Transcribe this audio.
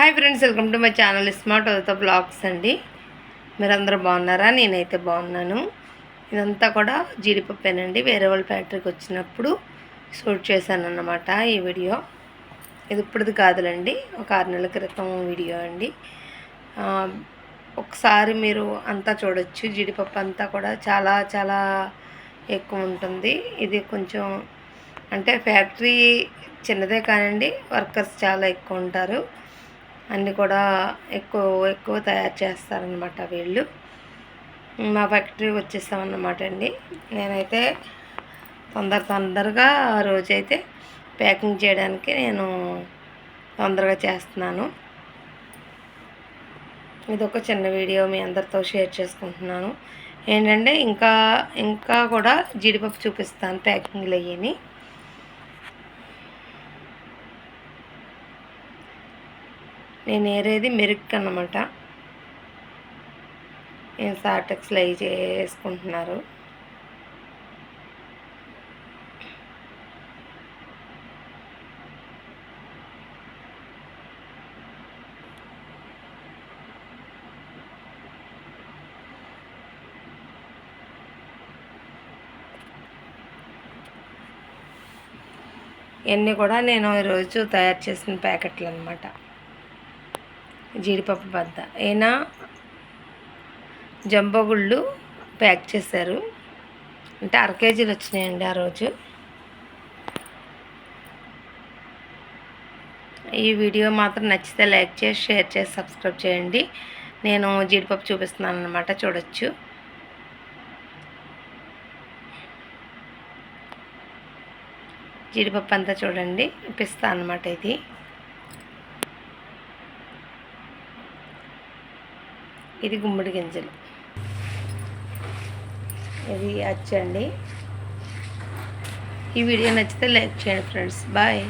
Hi friends welcome to my channel smart అవుతా blogs అండి. మీరందరూ బాగున్నారా? నేనైతే బాగున్నాను. ఇదంతా కూడా జీడిపప్పేనండి. వేరే వాళ్ళ ఫ్యాక్టరీకి వచ్చినప్పుడు షూట్ చేశాను అన్నమాట ఈ వీడియో. ఇది ఇప్పుడుది కాదులండి. ఒక ఆరు నెలల క్రితం వీడియో అండి. ఒకసారి మీరు అంతా చూడొచ్చు. జీడిపప్పు అంతా కూడా చాలా చాలా ఎక్కువ ఉంటుంది. ఇది కొంచెం అంటే ఫ్యాక్టరీ చిన్నదే కానండి వర్కర్స్ చాలా ఎక్కువ ఉంటారు. అన్నీ కూడా ఎక్కువ ఎక్కువ తయారు చేస్తారనమాట వీళ్ళు. మా ఫ్యాక్టరీ వచ్చేసామన్నమాట అండి. నేనైతే తొందర తొందరగా ఆ రోజైతే ప్యాకింగ్ చేయడానికి నేను తొందరగా చేస్తున్నాను. ఇది ఒక చిన్న వీడియో మీ అందరితో షేర్ చేసుకుంటున్నాను. ఏంటంటే ఇంకా ఇంకా కూడా జీడిపప్పు చూపిస్తాను ప్యాకింగ్లు అయ్యి నేను ఏరేది మెరుక్ అన్నమాట నేను సాటెక్స్లో అవి చేసుకుంటున్నారు. ఇవన్నీ కూడా నేను ఈరోజు తయారు చేసిన ప్యాకెట్లు అనమాట జీడిపప్పు బద్ద అయినా జంబో గుళ్ళు ప్యాక్ చేశారు. అంటే అర కేజీలు వచ్చినాయండి ఆ రోజు. ఈ వీడియో మాత్రం నచ్చితే లైక్ చేసి షేర్ చేసి సబ్స్క్రైబ్ చేయండి. నేను జీడిపప్పు చూపిస్తున్నాను అనమాట చూడొచ్చు. జీడిపప్పు అంతా చూడండి. పిస్తా అనమాట ఇది. ఇది గుమ్మడి గింజలు. ఇది అచ్చండి. ఈ వీడియో నచ్చితే లైక్ చేయండి ఫ్రెండ్స్. బాయ్.